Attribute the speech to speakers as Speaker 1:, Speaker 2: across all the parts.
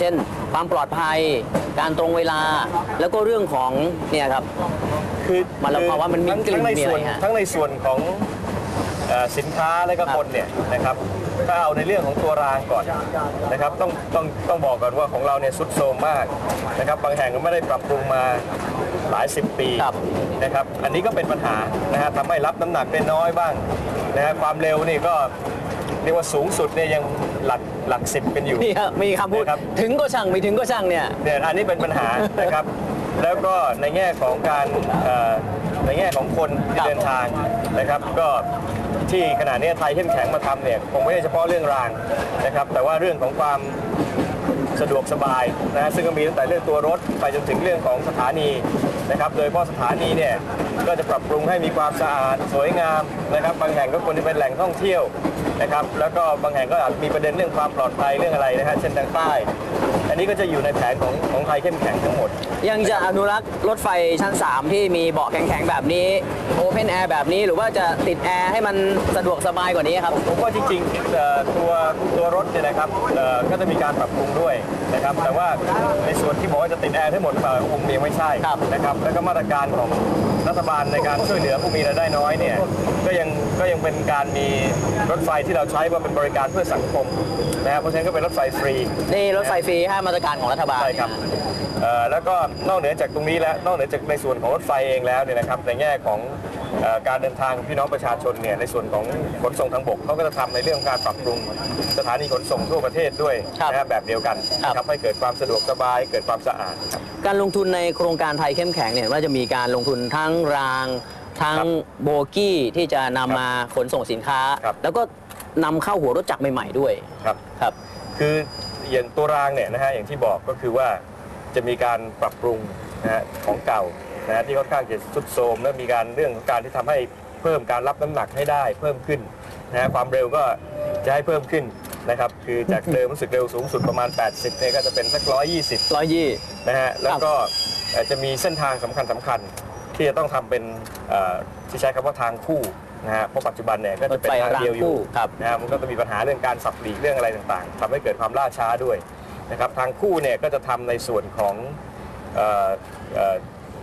Speaker 1: เช่น ความปลอดภัย การตรงเวลา แล้วก็เรื่องของเนี่ยครับ
Speaker 2: คือ
Speaker 1: มันเราภาวะมันมี
Speaker 2: ทั้ง
Speaker 1: กลิ่น
Speaker 2: ทั้งใน
Speaker 1: มี
Speaker 2: ส่
Speaker 1: อะ
Speaker 2: วน
Speaker 1: ไรฮะ
Speaker 2: ทั้งในส่วนของเอ่อสินค้าและก็
Speaker 1: ครับ
Speaker 2: คนเนี่ยนะครับถ้าเอาในเรื่องของตัวรางก่อนนะครับต้องต้องต้องบอกก่อนว่าของเราเนี่ยสุดโทรมมากนะครับบางแห่งก็ไม่ได้ปรับปรุงมาหลายสิบปี
Speaker 1: ครับ
Speaker 2: นะครับอันนี้ก็เป็นปัญหานะฮะทำให้รับน้ำหนักได้น้อยบ้างนะฮะความเร็วนี่ก็ เรียกว่าสูงสุดเนี่ยยังหลักหลักสิบกันอยู่
Speaker 1: นี่ครับมีคำพูด
Speaker 2: นะครับ
Speaker 1: ถึงก็ช่างไม่ถึงก็ช่างเนี่ย
Speaker 2: เนี่ยอันนี้เป็นปัญหานะครับ แล้วก็ในแง่ของการเอ่อในแง่ของคนที่
Speaker 1: ครับ
Speaker 2: เดินทางนะครับ ก็ที่ขณะนี้ไทยเข้มแข็งมาทำเนี่ยคงไม่ใช่เฉพาะเรื่องรางนะครับ แต่ว่าเรื่องของความสะดวกสบายนะฮะซึ่งก็มีตั้งแต่เรื่องตัวรถไปจนถึงเรื่องของสถานี นะครับโดยเฉพาะสถานีเนี่ยก็จะปรับปรุงให้มีความสะอาดสวยงามนะครับ บางแห่งก็ควรจะเป็นแหล่งท่องเที่ยวนะครับ แล้วก็บางแห่งก็อาจมีประเด็นเรื่องความปลอดภัยเรื่องอะไรนะฮะเช่นทางใต้ นนี้ก็จะอยู่ในแผนของของไทยเข้มแข็งทั้งหมด
Speaker 1: ยังจะอนุรักษ์รถไฟชั้น 3 ที่มีเบาะแข็งๆแบบนี้โอเพนแอร์แบบนี้หรือว่าจะติดแอร์ให้มันสะดวกสบายกว่านี้ครับ
Speaker 2: ผมว่าจริงๆเอ่อตัวตัวรถเนี่ยนะครับเอ่อก็จะมีการปรับปรุงด้วยนะครับ แต่ว่าในส่วนที่บอกว่าจะติดแอร์ทั้งหมดเปล่าคงยังไม่ใช่
Speaker 1: ครับ
Speaker 2: นะครับ แล้วก็มาตรการของรัฐบาลในการช่วยเหลือผู้มีรายได้น้อยเนี่ยก็ยังก็ยังเป็นการมีรถไฟที่เราใช้ว่าเป็นบริการเพื่อสังคมนะครับเพราะฉะนั้นก็เป็นรถไฟฟรี
Speaker 1: นี่รถไฟฟรีห้ามาตรการของรัฐบาล
Speaker 2: ใช่ครับเอ่อแล้วก็นอกเหนือจากตรงนี้แล้วนอกเหนือจากในส่วนของรถไฟเองแล้วเนี่ยนะครับในแง่ของเอ่อการเดินทางของพี่น้องประชาชนเนี่ยในส่วนของขนส่งทางบกเขาก็จะทำในเรื่องการปรับปรุงสถานีขนส่งทั่วประเทศด้วย
Speaker 1: ครับ
Speaker 2: นะครับแบบเดียวกัน
Speaker 1: ครับ
Speaker 2: นะครับให้เกิดความสะดวกสบายเกิดความสะอาดครับ
Speaker 1: การลงทุนในโครงการไทยเข้มแข็งเนี่ยว่าจะมีการลงทุนทั้งราง ทั้ง
Speaker 2: ครับ
Speaker 1: โบกี้ที่จะนำมาขนส่งสินค้า
Speaker 2: ครับ
Speaker 1: แล้วก็นำเข้าหัวรถจักรใหม่ ๆ ด้วย
Speaker 2: ครับ
Speaker 1: ครับ
Speaker 2: คื ออย่างตัวรางเนี่ยนะฮะอย่างที่บอกก็คือว่าจะมีการปรับปรุงนะฮะของเก่านะฮะที่ค่อนข้างจะทรุดโทรมและมีการเรื่องของการที่ทำให้เพิ่มการรับน้ำหนักให้ได้เพิ่มขึ้นนะฮะความเร็วก็จะให้เพิ่มขึ้นนะครับคือจากเดิมรู้สึกเร็วสูงสุดประมาณ 80เนี่ยก็จะเป็นสัก 120
Speaker 1: ร้อยยี่
Speaker 2: นะฮะแล้วก็เอ่อจะมีเส้นทางสำคัญสำคัญๆที่จะต้องทำเป็นเอ่อที่ใช้คำว่าทางคู่ นะฮะเพราะปัจจุบันเนี่ยก็
Speaker 1: ร
Speaker 2: จะ
Speaker 1: ถ
Speaker 2: เป็น
Speaker 1: ไฟ
Speaker 2: ทาง
Speaker 1: ราง
Speaker 2: เดียวอยู่
Speaker 1: คู่ครับ
Speaker 2: นะครับมันก็จะมีปัญหาเรื่องการสับหลีกเรื่องอะไรต่างๆทำให้เกิดความล่าช้าด้วยนะครับทางคู่เนี่ยก็จะทำในส่วนของเอ่อเอ่อ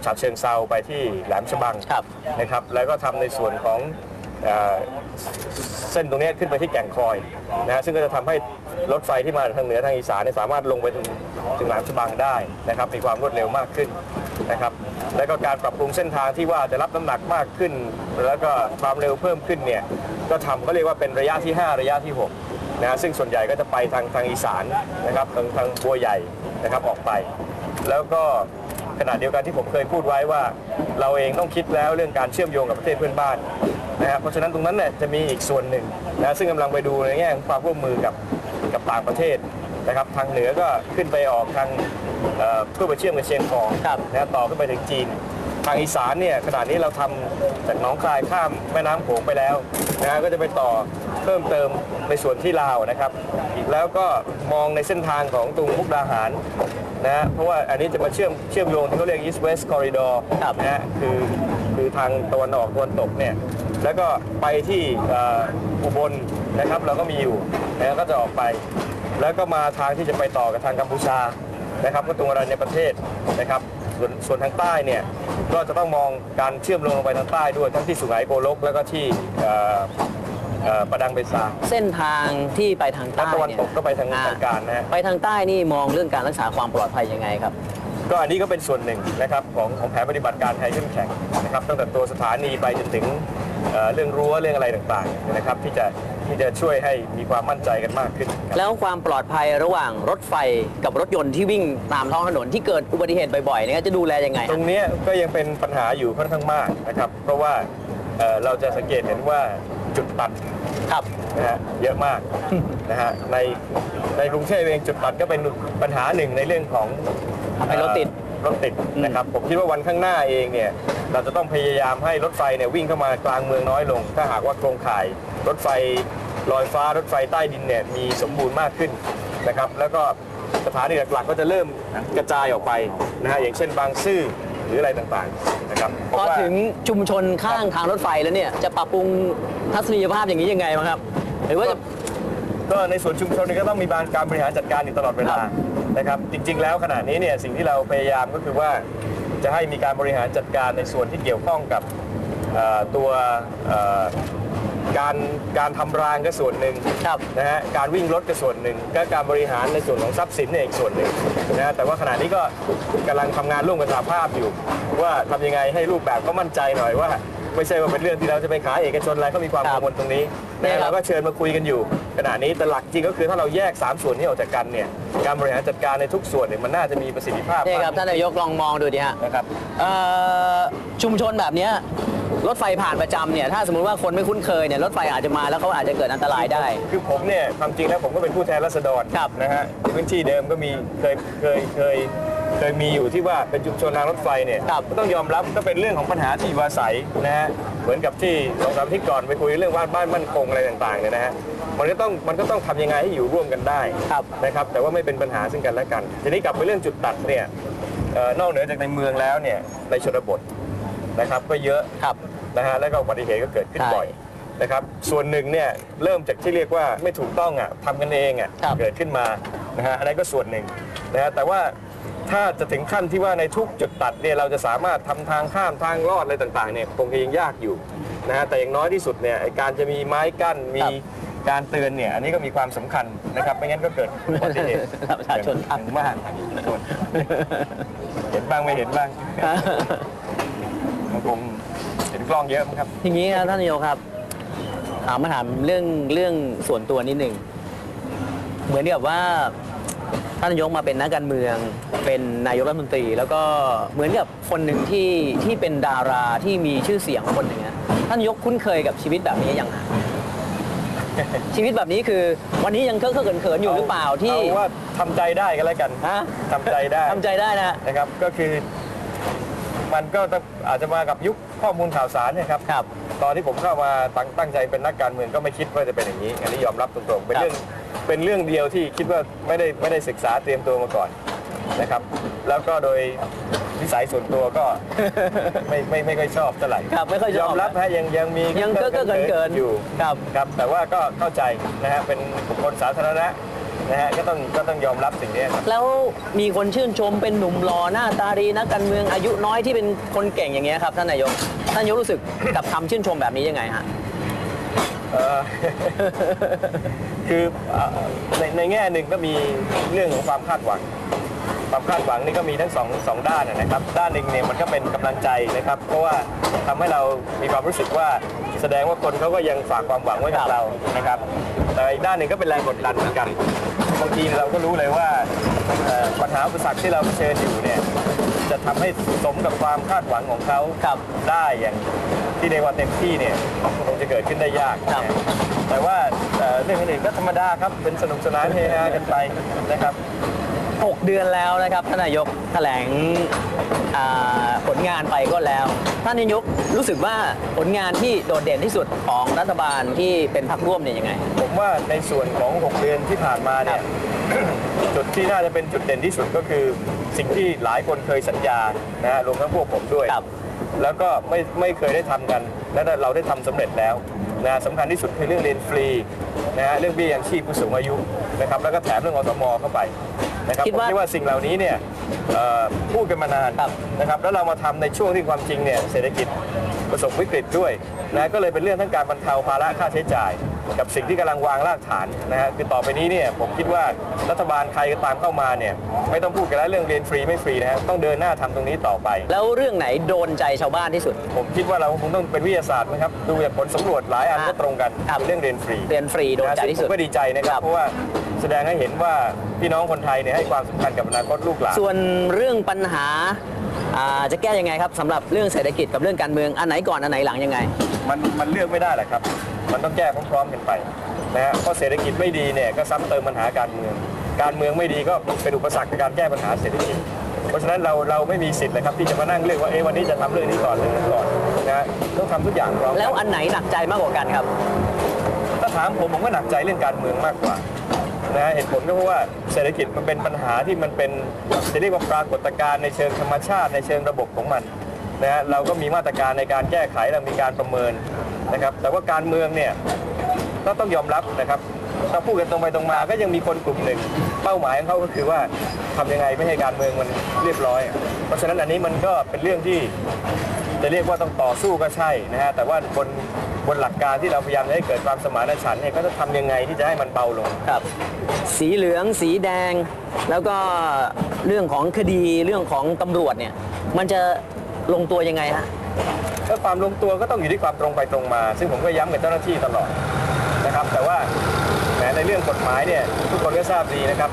Speaker 2: ฉะเชิงเซาไปที่แหลมฉบัง
Speaker 1: ครับ
Speaker 2: นะครับ แล้วก็ทำในส่วนของเอ่อเส้นตรงเนี้ยขึ้นไปที่แก่งคอยนะฮะซึ่งก็จะทำให้รถไฟที่มาทางเหนือทางอีสานเนี่ยสามารถลงไปถึงถึงแหลมฉบังได้นะครับ มีความรวดเร็วมากขึ้น นะครับ แล้วก็การปรับปรุงเส้นทางที่ว่าจะรับน้ำหนักมากขึ้น แล้วก็ความเร็วเพิ่มขึ้นเนี่ยก็ทำก็เรียกว่าเป็นระยะที่ 5 ระยะที่6นะซึ่งส่วนใหญ่ก็จะไปทางทางอีสานนะครับทางทางบัวใหญ่นะครับออกไป แล้วก็ขณะเดียวกันที่ผมเคยพูดไว้ว่า เราเองต้องคิดแล้วเรื่องการเชื่อมโยงกับประเทศเพื่อนบ้านนะครับเพราะฉะนั้นตรงนั้นเนี่ยจะมีอีกส่วนหนึ่งนะซึ่งกำลังไปดูในแง่ของความร่วมมือกับกับต่างประเทศนะครับทางเหนือก็ขึ้นไปออกทาง เอ่อเพื่อไปเชื่อมกับเชียงของ
Speaker 1: ครับ
Speaker 2: นะต่อขึ้นไปถึงจีน ทางอีสานเนี่ยขณะนี้เราทำจากหนองคายข้ามแม่น้ำโขงไปแล้วนะฮะก็จะไปต่อเพิ่มเติมในส่วนที่ลาวนะครับ แล้วก็มองในเส้นทางของตรงมุกดาหารนะฮะเพราะว่าอันนี้จะมาเชื่อมเชื่อมโยงที่เขาเรียก East West Corridor
Speaker 1: ครับ
Speaker 2: นะฮะคือคือทางตะวันออกตะวันตกเนี่ยแล้วก็ไปที่เอ่ออุบลนะครับเราก็มีอยู่นะก็จะออกไป แล้วก็มาทางที่จะไปต่อกับทางกัมพูชา นะครับก็ตรงอะไรในประเทศนะครับส่วนส่วนทางใต้เนี่ยก็จะต้องมองการเชื่อมโยงลงไปทางใต้ด้วยทั้งที่สุไหงโกลกแล้วก็ที่เอ่อเอ่อประดังเบซา
Speaker 1: เส้นทางที่ไปทาง
Speaker 2: และ
Speaker 1: ใต้
Speaker 2: ตะวัน
Speaker 1: เนี่ย
Speaker 2: ตกก็ไปทาง
Speaker 1: อ่
Speaker 2: ทางการนะฮะ
Speaker 1: ไปทางใต้นี่มองเรื่องการรักษาความปลอดภัยยังไงครับ
Speaker 2: ก็อันนี้ก็เป็นส่วนหนึ่งนะครับของของแผนปฏิบัติการไทยเข้มแข็งนะครับตั้งแต่ตัวสถานีไปจนถึง เอ่อเรื่องรั้วเรื่องอะไรต่างๆนะครับที่จะที่จะช่วยให้มีความมั่นใจกันมากขึ้นครับ
Speaker 1: แล้วความปลอดภัยระหว่างรถไฟกับรถยนต์ที่วิ่งตามท้องถนนที่เกิดอุบัติเหตุบ่อยๆเนี่ยจะดูแลยังไง
Speaker 2: ตรงเนี้ยก็ยังเป็นปัญหาอยู่ค่อนข้างมากนะครับ เพราะว่าเอ่อเราจะสังเกตเห็นว่าจุดตัด
Speaker 1: ครับ
Speaker 2: นะฮะเยอะมากนะฮะในในกรุงเทพเองจุดตัดก็เป็นปัญหาหนึ่งในเรื่องของ
Speaker 1: ทำให้รถติด
Speaker 2: เอ่อ รถติดนะครับผมคิดว่าวันข้างหน้าเองเนี่ยเราจะต้องพยายามให้รถไฟเนี่ยวิ่งเข้ามากลางเมืองน้อยลง ถ้าหากว่าโครงข่าย รถไฟลอยฟ้ารถไฟใต้ดินเนี่ยมีสมบูรณ์มากขึ้นนะครับแล้วก็สถานีหลักๆ ก็จะเริ่มกระจายออกไปนะฮะอย่างเช่นบางซื่อหรืออะไรต่างๆนะครับ
Speaker 1: พอถึงชุมชนข้างทางรถไฟแล้วเนี่ยจะปรับปรุงทัศนียภาพอย่างนี้ยังไงบ้างครับหรือว่าจะ
Speaker 2: ก็ในส่วนชุมชนเนี่ยก็ต้องมีการบริหารจัดการอยู่ตลอดเวลา
Speaker 1: ครับ
Speaker 2: นะครับจริง ๆ แล้วขณะนี้เนี่ยสิ่งที่เราพยายามก็คือว่าจะให้มีการบริหารจัดการในส่วนที่เกี่ยวข้องกับเอ่อตัวเอ่อการการทำรางก็ส่วนหนึ่ง
Speaker 1: ครับ
Speaker 2: นะฮะการวิ่งรถก็ส่วนหนึ่งก็การบริหารในส่วนของทรัพย์สินเนี่ยอีกส่วนหนึ่งนะฮะแต่ว่าขณะนี้ก็กำลังทำงานร่วมกับสหภาพอยู่ ว่าทำยังไงให้รูปแบบก็มั่นใจหน่อยว่า ไม่ใช่ว่าเป็นเรื่องที่เราจะไปขายเอกชนอะไรก็มีความ
Speaker 1: ครั
Speaker 2: กับงวลตรงนี้
Speaker 1: เนี่ย
Speaker 2: นะ
Speaker 1: ครับ
Speaker 2: เราก็เชิญมาคุยกันอยู่ขณะนี้แต่หลักจริงก็คือถ้าเราแยก 3 ส่วนนี้ออกจากกันเนี่ยการบริหารจัดการในทุกส่วนเนี่ยมันน่าจะมีประสิทธิภาพ
Speaker 1: นี่ครับ
Speaker 2: มาก
Speaker 1: ท่านนายกลองมองดูดิฮะ
Speaker 2: นะครับ
Speaker 1: เอ่อชุมชนแบบเนี้ยรถไฟผ่านประจำเนี่ยถ้าสมมติว่าคนไม่คุ้นเคยเนี่ยรถไฟอาจจะมาแล้วเขาอาจจะเกิดอันตรายได้
Speaker 2: คือผมเนี่ยความจริงแล้วผมก็เป็นผู้แทนราษฎร
Speaker 1: ครับ
Speaker 2: นะฮะพื้นที่เดิมก็มีเคยเคยเคย เคยมีอยู่ที่ว่าเป็นชุมชนรางรถไฟเนี่ย
Speaker 1: ครับ
Speaker 2: ก็ต้องยอมรับก็เป็นเรื่องของปัญหาที่อยู่อาศัยนะฮะเหมือนกับที่สองสามอาที่ก่อนไปคุยเรื่องว่าบ้านมั่นคงอะไรต่างๆเนี่ยนะฮะมันก็ต้องมันก็ต้องทำยังไงให้อยู่ร่วมกันได้
Speaker 1: ครับ
Speaker 2: นะครับ แต่ว่าไม่เป็นปัญหาซึ่งกันและกัน ทีนี้กลับไปเรื่องจุดตัดเนี่ยเอ่อนอกเหนือจากในเมืองแล้วเนี่ยในชนบทนะครับก็เยอะ
Speaker 1: ครับ
Speaker 2: นะฮะแล้วก็อุบัติเหตุก็เกิดขึ้น
Speaker 1: ใช่
Speaker 2: บ่อยนะครับส่วนหนึ่งเนี่ยเริ่มจากที่เรียกว่าไม่ถูกต้องอะทำกันเองอะ
Speaker 1: ครับ
Speaker 2: เกิดขึ้นมานะฮะอันนั้นก็ส่วนหนึ่งนะฮะแต่ว่า ถ้าจะถึงขั้นที่ว่าในทุกจุดตัดเนี่ยเราจะสามารถทำทางข้ามทางลอดอะไรต่างๆเนี่ยคงจะยังยากอยู่นะฮะแต่อย่างน้อยที่สุดเนี่ยไอ้การจะมีไม้กั้นมี
Speaker 1: ครับ
Speaker 2: การเตือนเนี่ยอันนี้ก็มีความสำคัญนะครับไม่งั้นก็เกิดอุบัติเหตุ
Speaker 1: ประชาชน
Speaker 2: อย่งมากเห็นบ้างไม่เห็นบ้างมันคงเห็นกล้องเยอะมั้งครับ
Speaker 1: ทีนี้ครับท่านนายกครับถามมาถามเรื่องเรื่องส่วนตัวนิดหนึ่งเหมือนกับว่า ท่านนายกมาเป็นนักการเมือง เป็นนายกรัฐมนตรี แล้วก็เหมือนกับคนหนึ่งที่ที่เป็นดาราที่มีชื่อเสียงคนหนึ่งอะท่านนายกคุ้นเคยกับชีวิตแบบนี้ยังฮะชีวิตแบบนี้คือวันนี้ยังเคอะเคอะเขินๆอยู่หรือเปล่าที่
Speaker 2: เอาว่าทำใจได้กันแล้วกัน
Speaker 1: ฮะ
Speaker 2: ทำใจได้
Speaker 1: ทำใจได้นะ
Speaker 2: นะครับ ก็คือ มันก็ต้องอาจจะมากับยุคข้อมูลข่าวสารเนะครับ
Speaker 1: ครับ
Speaker 2: ตอนที่ผมเข้ามาตั้งตั้งใจเป็นนักการเมืองก็ไม่คิดว่าจะเป็นอย่างนี้ อันนี้ยอมรับตรงๆ เป็น
Speaker 1: ครับ
Speaker 2: เรื่องเป็นเรื่องเดียวที่คิดว่าไม่ได้ไม่ได้ศึกษาเตรียมตัวมาก่อนนะครับ แล้วก็โดยวิสัยส่วนตัวก็ไม่ไม่ไม่ค่อยชอบเท่าไหร่
Speaker 1: ครับไม่ค่อยชอบ
Speaker 2: ยอมรับฮะยังยังมี
Speaker 1: ยังเคอะเคอะเขินๆ
Speaker 2: อยู่
Speaker 1: ครับ
Speaker 2: ครับแต่ว่าก็เข้าใจนะฮะเป็นบุคคลสาธารณะ นะฮะก็ต้องก็ต้องยอมรับสิ่งนี้ครับ
Speaker 1: แล้วมีคนชื่นชมเป็นหนุ่มหล่อหน้าตาดีนักการเมืองอายุน้อยที่เป็นคนเก่งอย่างเงี้ยครับท่านนายกท่านนายกรู้สึกกับคำชื่นชมแบบนี้ยังไงฮะ
Speaker 2: เอ่อ คือเอ่อในในแง่หนึ่งก็มีเรื่องของความคาดหวัง ความคาดหวังนี่ก็มีทั้งสองสองด้านนะนะครับ ด้านหนึ่งเนี่ยมันก็เป็นกำลังใจนะครับ เพราะว่าทำให้เรามีความรู้สึกว่าแสดงว่าคนเขาก็ยังฝากความหวังไว้กับเรานะครับ แต่อีกด้านหนึ่งก็เป็นแรงกดดันเหมือนกัน บางทีเราก็รู้เลยว่าเอ่อปัญหาอุปสรรคที่เราเผชิญอยู่เนี่ยจะทำให้สมกับความคาดหวังของเขา
Speaker 1: ครับ
Speaker 2: ได้อย่างที่เรียกว่าเต็มที่เนี่ยคงจะเกิดขึ้นได้ยาก
Speaker 1: ครับ
Speaker 2: นะแต่ว่าเอ่อเรื่องอื่นๆก็ธรรมดาครับเป็นสนุกสนานเฮฮากันไปนะครับ
Speaker 1: 6 เดือนแล้วนะครับท่านนายกแถลงอ่าผลงานไปก็แล้ว ท่านนายกรู้สึกว่าผลงานที่โดดเด่นที่สุดของรัฐบาลที่เป็นพรรคร่วมเนี่ยยังไง
Speaker 2: ผม ว่าในส่วนของ 6 เดือนที่ผ่านมาเนี่ย จุดที่น่าจะเป็นจุดเด่นที่สุดก็คือ สิ่งที่หลายคนเคยสัญญานะฮะรวมทั้งพวกผมด้วย
Speaker 1: ครับ
Speaker 2: แล้วก็ไม่ไม่เคยได้ทำกัน และเราได้ทำสำเร็จแล้วนะสำคัญที่สุดคือเรื่องเรียนฟรีนะฮะเรื่องเบี้ยยังชีพผู้สูงอายุนะครับแล้วก็แถมเรื่องอสมเข้าไปนะครับ
Speaker 1: คิด
Speaker 2: ผม
Speaker 1: ว่า
Speaker 2: คิดว่าสิ่งเหล่านี้เนี่ยเอ่อพูดกันมานาน
Speaker 1: ครับ
Speaker 2: นะครับแล้วเรามาทำในช่วงที่ความจริงเนี่ยเศรษฐกิจ ประสบวิกฤตด้วยนะก็เลยเป็นเรื่องทั้งการบรรเทาภาระค่าใช้จ่าย กับสิ่งที่กำลังวางรากฐานนะฮะคือต่อไปนี้เนี่ยผมคิดว่ารัฐบาลใครก็ตามเข้ามาเนี่ยไม่ต้องพูดกันแล้วเรื่องเรียนฟรีไม่ฟรีนะฮะต้องเดินหน้าทำตรงนี้ต่อไป
Speaker 1: แล้วเรื่องไหนโดนใจชาวบ้านที่สุด
Speaker 2: ผมคิดว่าเราคงต้องเป็นวิทยาศาสตร์นะครับดูจากผลสำรวจหลายอัน
Speaker 1: ครั
Speaker 2: ก็
Speaker 1: บ
Speaker 2: ตรงกัน
Speaker 1: ครับ
Speaker 2: เรื่องเรียนฟรี
Speaker 1: เรียนฟรีโดนใจที่สุด
Speaker 2: ผมก็ดีใจนะค
Speaker 1: ค
Speaker 2: รั
Speaker 1: รั
Speaker 2: บบเพราะว่า แสดงให้เห็นว่าพี่น้องคนไทยเนี่ยให้ความสำคัญกับอนาคตลูกหลาน
Speaker 1: ส่วนเรื่องปัญหาอ่าจะแก้ยังไงครับสำหรับเรื่องเศรษฐกิจกับเรื่องการเมืองอันไหนก่อนอันไหนหลังยังไง
Speaker 2: มันมันเลือกไม่ได้แหละครับ มันต้องแก้พร้อมๆกันไปนะฮะเพราะเศรษฐกิจไม่ดีเนี่ยก็ซ้ำเติมปัญหาการเมือง การเมืองไม่ดีก็เป็นอุปสรรคในการแก้ปัญหาเศรษฐกิจ เพราะฉะนั้นเราเราไม่มีสิทธิ์เลยครับที่จะมานั่งเลือกว่าเอ๊ะวันนี้จะทำเรื่องนี้ก่อนเรื่องนั้นก่อนนะฮะต้องทำทุกอย่างพร้อมกัน
Speaker 1: แล้วอันไหนหนักใจมากกว่ากันครับ
Speaker 2: ถ้าถามผมผมก็หนักใจเรื่องการเมืองมากกว่า นะฮะเหตุผลก็เพราะว่าเศรษฐกิจมันเป็นปัญหาที่มันเป็นจะเรียกว่าปรากฏการณ์ในเชิงธรรมชาติในเชิงระบบของมันนะฮะเราก็มีมาตรการในการแก้ไขเรามีการประเมินนะครับ แต่ว่าการเมืองเนี่ยก็ต้องยอมรับนะครับถ้าพูดกันตรงไปตรงมาก็ยังมีคนกลุ่มหนึ่ง เป้าหมายของเขาก็คือว่าทำยังไงไม่ให้การเมืองมันเรียบร้อย เพราะฉะนั้นอันนี้มันก็เป็นเรื่องที่จะเรียกว่าต้องต่อสู้ก็ใช่นะฮะแต่ว่าบน บนหลักการที่เราพยายามจะให้เกิดความสมานฉันท์เนี่ยก็จะทำยังไงที่จะให้มันเบาลง
Speaker 1: ครับ สีเหลืองสีแดง แล้วก็เรื่องของคดีเรื่องของตำรวจเนี่ย มันจะลงตัวยังไงฮะ
Speaker 2: ก็ความลงตัวก็ต้องอยู่ที่ความตรงไปตรงมา ซึ่งผมก็ย้ำกับเจ้าหน้าที่ตลอดนะครับ แต่ว่าแหมในเรื่องกฎหมายเนี่ยทุกคนก็ทราบดีนะครับ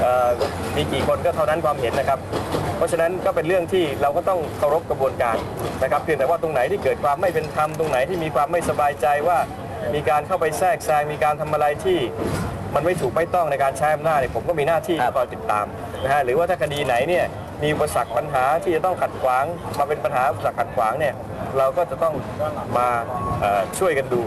Speaker 2: เอ่อมีกี่คนก็เท่านั้นความเห็นนะครับ เพราะฉะนั้นก็เป็นเรื่องที่เราก็ต้องเคารพกระบวนการนะครับเพียงแต่ว่าตรงไหนที่เกิดความไม่เป็นธรรมตรงไหนที่มีความไม่สบายใจว่ามีการเข้าไปแทรกแซงมีการทำอะไรที่มันไม่ถูกไม่ต้องในการใช้อำนาจเนี่ยผมก็มีหน้าที่
Speaker 1: ครับ
Speaker 2: คอยติดตามนะฮะหรือว่าถ้าคดีไหนเนี่ยมีอุปสรรคปัญหาที่จะต้องขัดขวางมาเป็นปัญหาอุปสรรคขัดขวางเนี่ยเราก็จะต้องมาเอ่อช่วยกันดู